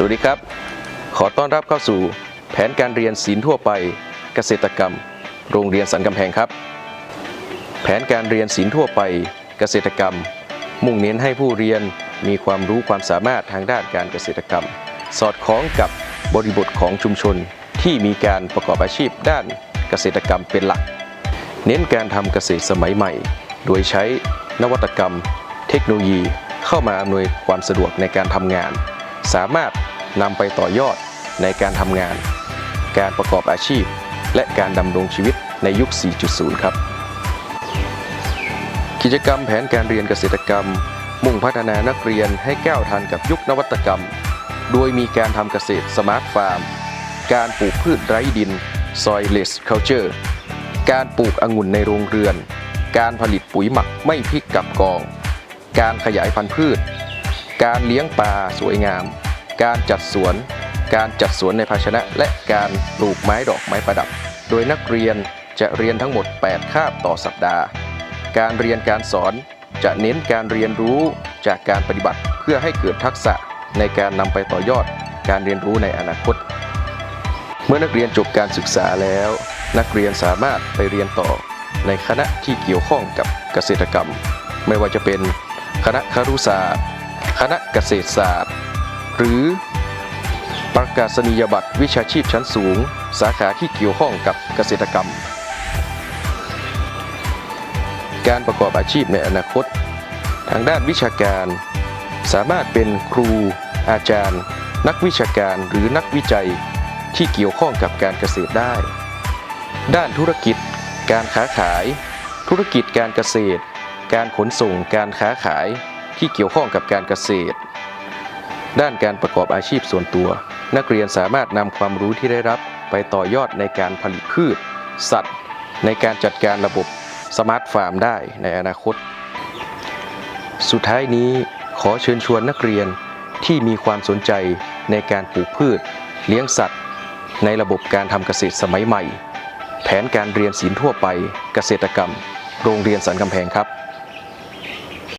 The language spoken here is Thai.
สวัสดีครับ ขอต้อนรับเข้าสู่แผนการเรียนศิลทั่วไป เกษตรกรรม โรงเรียนสันกำแพงครับ แผนการเรียนศิลทั่วไป เกษตรกรรม มุ่งเน้นให้ผู้เรียนมีความรู้ความสามารถทางด้านการเกษตรกรรม สอดคล้องกับบริบทของชุมชนที่มีการประกอบอาชีพด้านเกษตรกรรมเป็นหลัก เน้นการทำเกษตรสมัยใหม่ โดยใช้นวัตกรรม เทคโนโลยีเข้ามาอำนวยความสะดวกในการทำงาน สามารถ นำไปต่อยอดในการทำงาน การประกอบอาชีพ และการดำรงชีวิตในยุค 4.0 ครับ กิจกรรมแผนการเรียนเกษตรกรรม มุ่งพัฒนานักเรียนให้ก้าวทันกับยุคนวัตกรรม โดยมีการทำเกษตรสมาร์ทฟาร์ม การปลูกพืชไร้ดิน soilless culture การปลูกองุ่นในโรงเรือน การผลิตปุ๋ยหมักไม่พริกกับกอง การขยายพันธุ์พืช การเลี้ยงปลาสวยงาม การจัดสวน การจัดสวนในภาชนะและการปลูกไม้ดอกไม้ประดับ โดยนักเรียนจะเรียนทั้งหมด 8 คาบต่อสัปดาห์ การเรียนการสอนจะเน้นการเรียนรู้จากการปฏิบัติเพื่อให้เกิดทักษะในการนำไปต่อยอดการเรียนรู้ในอนาคต เมื่อนักเรียนจบการศึกษาแล้ว นักเรียนสามารถไปเรียนต่อในคณะที่เกี่ยวข้องกับเกษตรกรรม ไม่ว่าจะเป็นคณะครุศาสตร์ คณะเกษตรศาสตร์ หรือประกาศนียบัตรวิชาชีพชั้นสูง สาขาที่เกี่ยวข้องกับเกษตรกรรม การประกอบอาชีพในอนาคต ทางด้านวิชาการ สามารถเป็นครู อาจารย์ นักวิชาการหรือนักวิจัยที่เกี่ยวข้องกับการเกษตรได้ ด้านธุรกิจ การค้าขาย ธุรกิจการเกษตร การขนส่งการค้าขายที่เกี่ยวข้องกับการเกษตร ด้านการประกอบอาชีพส่วนตัว นักเรียนสามารถนำความรู้ที่ได้รับไปต่อยอดในการผลิตพืช สัตว์ ในการจัดการระบบสมาร์ทฟาร์มได้ในอนาคต สุดท้ายนี้ขอเชิญชวนนักเรียนที่มีความสนใจในการปลูกพืช เลี้ยงสัตว์ ในระบบการทำเกษตรสมัยใหม่ แผนการเรียนศิลป์ทั่วไปเกษตรกรรม โรงเรียนสันกำแพงครับ